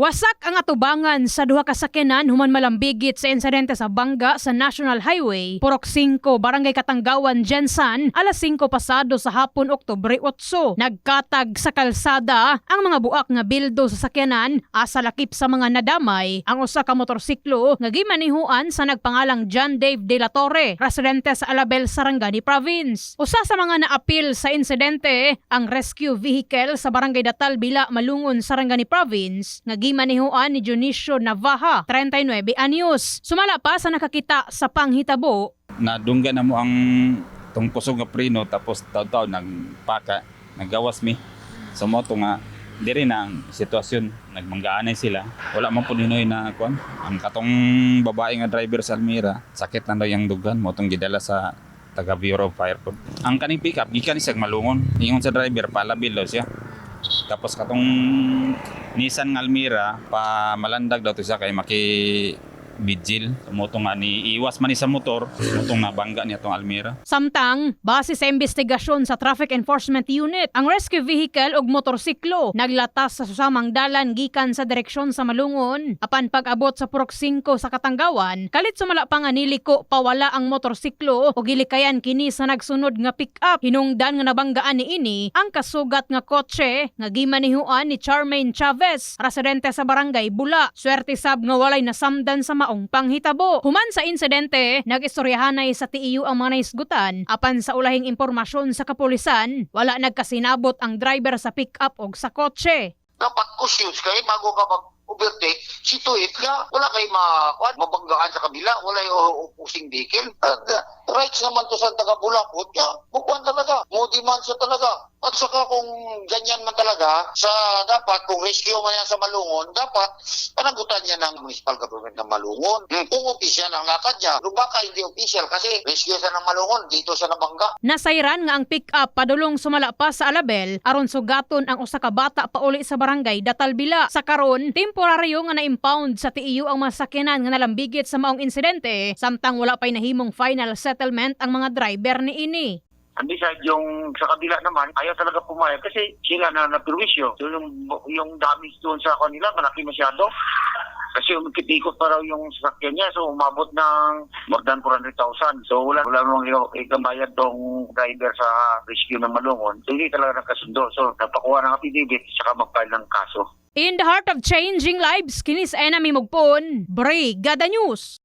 Wasak ang atubangan sa duha ka sakyanan human malambigit sa insidente sa Bangga sa National Highway, Purok 5, Barangay Katanggawan, Jensan, alas 5 pasado sa hapon Oktubre 8. Nagkatag sa kalsada ang mga buak nga bildo sa sakyanan asa lakip sa mga nadamay ang usa ka motorsiklo nga gimanihuan sa nagpangalang John Dave De La Torre, residente sa Alabel, Sarangani Province. Usa sa mga naapil sa insidente ang rescue vehicle sa Barangay Datal Bila, Malungon, Sarangani Province nga gimanihuan ni Dionisio Navaja, 39 anyos. Sumala pa sa nakakita sa panghitabo. Nadungga na mo ang tong nga preno tapos taw-taw nagpaka nagawas mi. Sa moto nga diri na ang sitwasyon. Nagmanggaanay sila. Wala man po ninoy na kuan ang katong babae nga driver sa Almira sakit na daw yung dugan. Motong gidala sa taga Bureau of Fire. Ang kaning pickup gikan sa malungon. Ingon sa driver palabil daw siya tapos katong Nissan nga Almira pa malandag daw to siya kay maki Vigil, moto nga ni iwas man sa motor, motong nabangga niya tong Almira. Samtang, base sa investigasyon sa Traffic Enforcement Unit, ang rescue vehicle ug motorsiklo naglatas sa susamang dalan gikan sa direksyon sa Malungon. Apan pag-abot sa Purok 5 sa Katanggawan, kalit sumala pa nga niliko pawala ang motorsiklo ug gilikayan kini sa nagsunod nga pick-up. Hinungdan nga nabanggaan ni ini ang kasugat nga kotse nga gimanihuan ni Charmaine Chavez, residente sa barangay Bula. Swerte sab nga walay nasamdan sa maong panghitabo. Human sa insidente, nag-istoryahanay sa TIU ang mga naisgutan apan sa ulahing impormasyon sa kapulisan, wala nagkasinabot ang driver sa pick-up o sa kotse. kusyos kayo bago ka mag overtake, situate ka, wala kayo makakuan, mabanggaan sa kabila, wala yung upusing vehicle. At uh, rights naman to sa taga Bulakot, ya, bukuan talaga, mo demand siya talaga. At saka kung ganyan man talaga, sa dapat, kung rescue man yan sa Malungon, dapat panagutan niya ng municipal government ng Malungon. Hmm, Kung official ang lakad niya, baka hindi official kasi rescue siya ng Malungon, dito siya nabangga. Nasayran nga ang pick-up padulong sumala pa sa Alabel aron sugaton ang usa ka bata pauli sa barangay Datalbila. Sa karon, temporaryo nga na-impound sa TIU ang mga sakyanan nga nalambigit sa maong insidente samtang wala pay nahimong final settlement ang mga driver ni ini. And besides, yung sa kabila naman, ayaw talaga pumayag kasi sila na napirwisyo. So yung, yung damage doon sa kanila, malaki masyado. Kasi umikitikot pa raw yung sasakyan niya, so umabot ng more than 400,000. So wala, wala namang ikabayad tong driver sa rescue ng Malungon. So hindi talaga nakasundo. So napakuha ng affidavit, saka mag-file ng kaso. In the heart of changing lives, kinis enemy mugpon, Brigada News.